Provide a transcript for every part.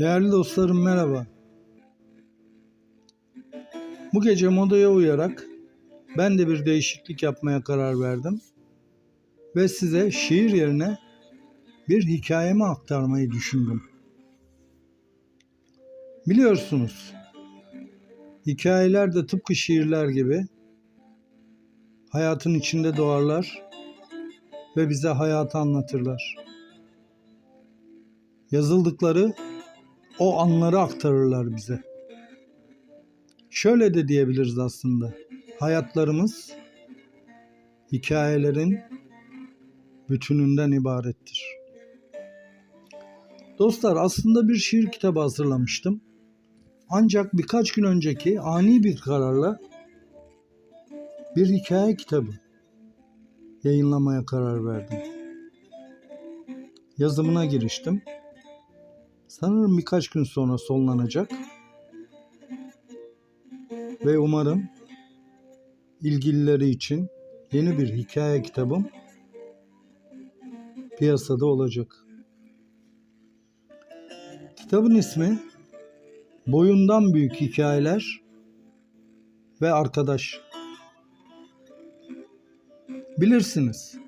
Değerli dostlarım merhaba. Bu gece modaya uyarak ben de bir değişiklik yapmaya karar verdim. Ve size şiir yerine bir hikayemi aktarmayı düşündüm. Biliyorsunuz, hikayeler de tıpkı şiirler gibi hayatın içinde doğarlar ve bize hayatı anlatırlar. Yazıldıkları o anları aktarırlar bize. Şöyle de diyebiliriz aslında. Hayatlarımız hikayelerin bütününden ibarettir. Dostlar aslında bir şiir kitabı hazırlamıştım. Ancak birkaç gün önceki ani bir kararla bir hikaye kitabı yayınlamaya karar verdim. Yazımına giriştim. Sanırım birkaç gün sonra sonlanacak. Ve umarım ilgilileri için yeni bir hikaye kitabım piyasada olacak. Kitabın ismi Boyundan Büyük Hikayeler ve Arkadaş. Bilirsiniz.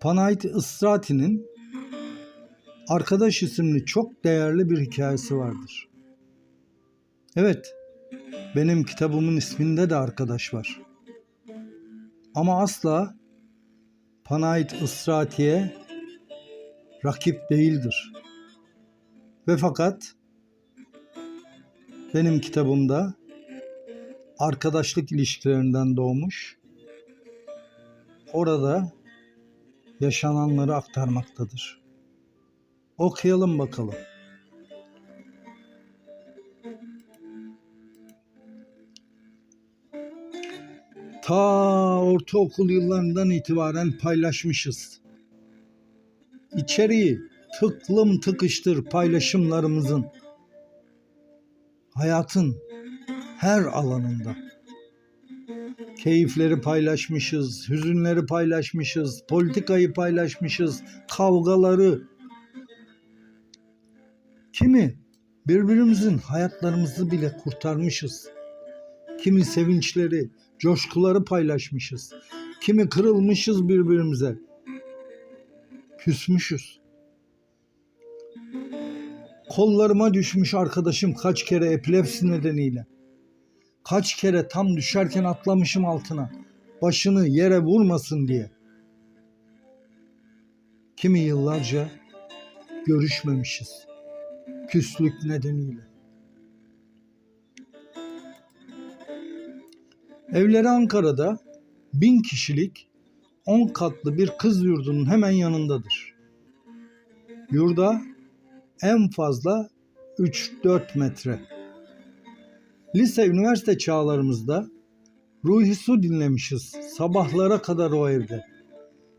Panayit Istrati'nin Arkadaş isimli çok değerli bir hikayesi vardır. Evet, benim kitabımın isminde de arkadaş var. Ama asla Panayit Istrati'ye rakip değildir. Ve fakat benim kitabımda arkadaşlık ilişkilerinden doğmuş, orada yaşananları aktarmaktadır. Okuyalım bakalım. Ta ortaokul yıllarından itibaren paylaşmışız. İçeriği tıklım tıkıştır paylaşımlarımızın. Hayatın her alanında. Keyifleri paylaşmışız, hüzünleri paylaşmışız, politikayı paylaşmışız, kavgaları, Kimi birbirimizin hayatlarımızı bile kurtarmışız. Kimi sevinçleri, coşkuları paylaşmışız. Kimi kırılmışız birbirimize. Küsmüşüz. Kollarıma düşmüş arkadaşım kaç kere epilepsi nedeniyle. Kaç kere tam düşerken atlamışım altına. Başını yere vurmasın diye. Kimi yıllarca görüşmemişiz küslük nedeniyle. Evleri Ankara'da bin kişilik on katlı bir kız yurdunun hemen yanındadır. Yurda en fazla 3-4 metre. Lise, üniversite çağlarımızda Ruhi Su dinlemişiz. Sabahlara kadar o evde.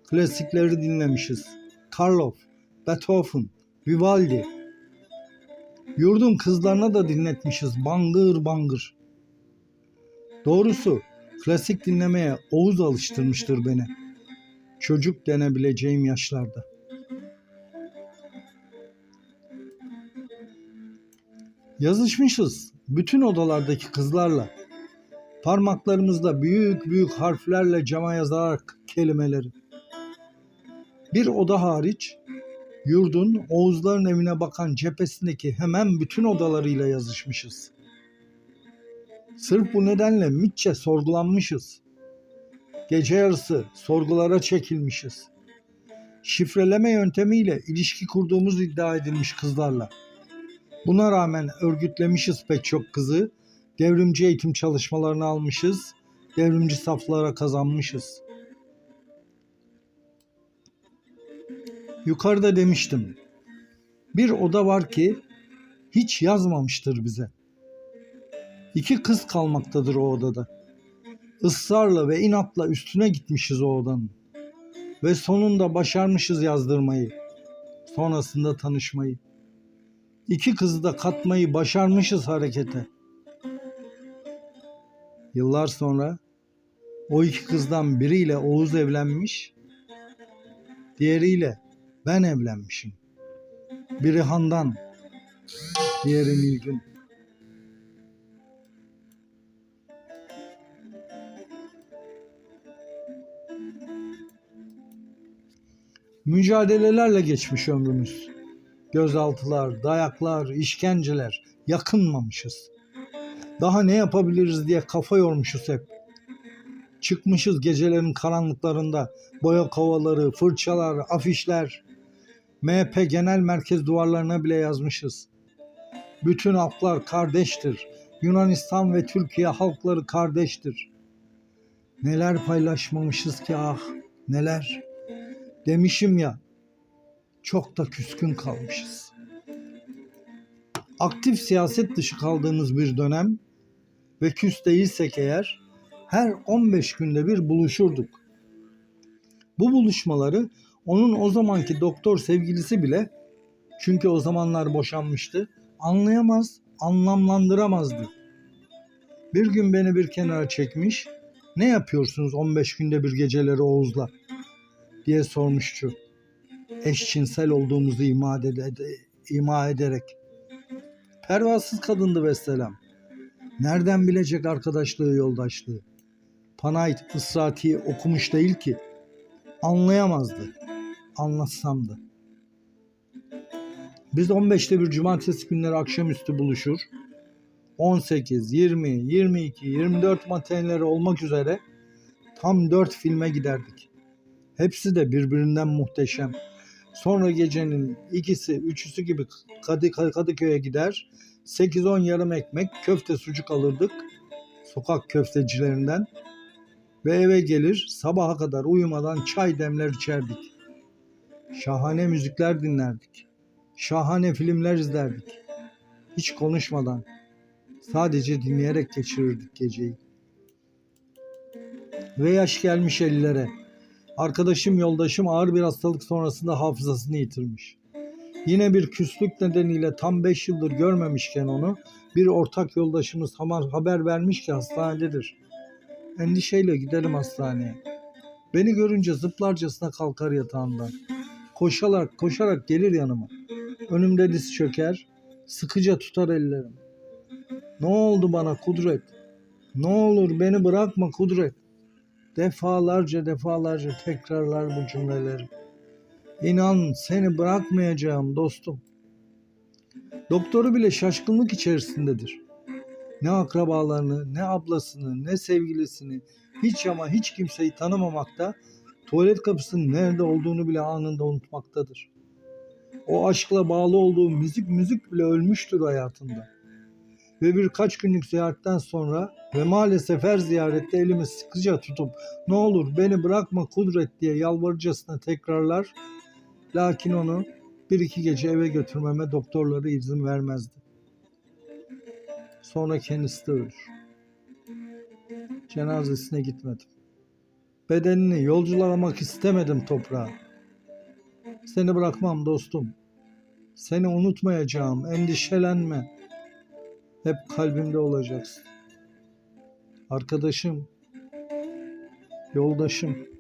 Klasikleri dinlemişiz. Karloff, Beethoven, Vivaldi, Yurdun kızlarına da dinletmişiz bangır bangır. Doğrusu klasik dinlemeye Oğuz alıştırmıştır beni. Çocuk denebileceğim yaşlarda. Yazışmışız bütün odalardaki kızlarla. Parmaklarımızda büyük büyük harflerle cama yazarak kelimeleri. Bir oda hariç Yurdun Oğuzların evine bakan cephesindeki hemen bütün odalarıyla yazışmışız. Sırf bu nedenle mitçe sorgulanmışız. Gece yarısı sorgulara çekilmişiz. Şifreleme yöntemiyle ilişki kurduğumuz iddia edilmiş kızlarla. Buna rağmen örgütlemişiz pek çok kızı, devrimci eğitim çalışmalarını almışız, devrimci saflara kazanmışız.'' Yukarıda demiştim. Bir oda var ki hiç yazmamıştır bize. İki kız kalmaktadır o odada. Israrla ve inatla üstüne gitmişiz o odanın. Ve sonunda başarmışız yazdırmayı. Sonrasında tanışmayı. İki kızı da katmayı başarmışız harekete. Yıllar sonra o iki kızdan biriyle Oğuz evlenmiş, diğeriyle ben evlenmişim. Biri Handan, Diğeri Nilgün. Mücadelelerle geçmiş ömrümüz. Gözaltılar, dayaklar, işkenceler, yakınmamışız. Daha ne yapabiliriz diye kafa yormuşuz hep. Çıkmışız gecelerin karanlıklarında boya kovaları, fırçalar, afişler. MHP genel merkez duvarlarına bile yazmışız. Bütün halklar kardeştir. Yunanistan ve Türkiye halkları kardeştir. Neler paylaşmamışız ki ah, neler. Demişim ya, çok da küskün kalmışız. Aktif siyaset dışı kaldığımız bir dönem ve küs değilsek eğer her 15 günde bir buluşurduk. Bu buluşmaları onun o zamanki doktor sevgilisi bile çünkü o zamanlar boşanmıştı anlayamaz, anlamlandıramazdı. Bir gün beni bir kenara çekmiş, ne yapıyorsunuz 15 günde bir geceleri Oğuz'la diye sormuştu. Eşcinsel olduğumuzu ima, ede- ima ederek. Pervasız kadındı vesselam. Nereden bilecek arkadaşlığı, yoldaşlığı? Panayt ısrati okumuş değil ki. Anlayamazdı. Anlatsam da. Biz 15'te bir cumartesi günleri akşamüstü buluşur. 18, 20, 22, 24 matinleri olmak üzere tam 4 filme giderdik. Hepsi de birbirinden muhteşem. Sonra gecenin ikisi, üçüsü gibi Kadı, Kadıköy'e gider. 8-10 yarım ekmek, köfte sucuk alırdık. Sokak köftecilerinden. Ve eve gelir sabaha kadar uyumadan çay demler içerdik. Şahane müzikler dinlerdik. Şahane filmler izlerdik. Hiç konuşmadan. Sadece dinleyerek geçirirdik geceyi. Ve yaş gelmiş ellere. Arkadaşım yoldaşım ağır bir hastalık sonrasında hafızasını yitirmiş. Yine bir küslük nedeniyle tam 5 yıldır görmemişken onu bir ortak yoldaşımız haber vermiş ki hastanededir. Endişeyle gidelim hastaneye. Beni görünce zıplarcasına kalkar yatağından. Koşarak koşarak gelir yanıma. Önümde diz çöker, sıkıca tutar ellerim. Ne oldu bana Kudret? Ne olur beni bırakma Kudret. Defalarca defalarca tekrarlar bu cümleleri. İnan seni bırakmayacağım dostum. Doktoru bile şaşkınlık içerisindedir. Ne akrabalarını, ne ablasını, ne sevgilisini, hiç ama hiç kimseyi tanımamakta, tuvalet kapısının nerede olduğunu bile anında unutmaktadır. O aşkla bağlı olduğu müzik müzik bile ölmüştür hayatında. Ve birkaç günlük ziyaretten sonra ve maalesef her ziyarette elimi sıkıca tutup ne olur beni bırakma kudret diye yalvarıcasına tekrarlar. Lakin onu bir iki gece eve götürmeme doktorları izin vermezdi. Sonra kendisi de ölür. Cenazesine gitmedim. Bedenini yolculamak istemedim toprağa. Seni bırakmam dostum. Seni unutmayacağım. Endişelenme. Hep kalbimde olacaksın. Arkadaşım, yoldaşım.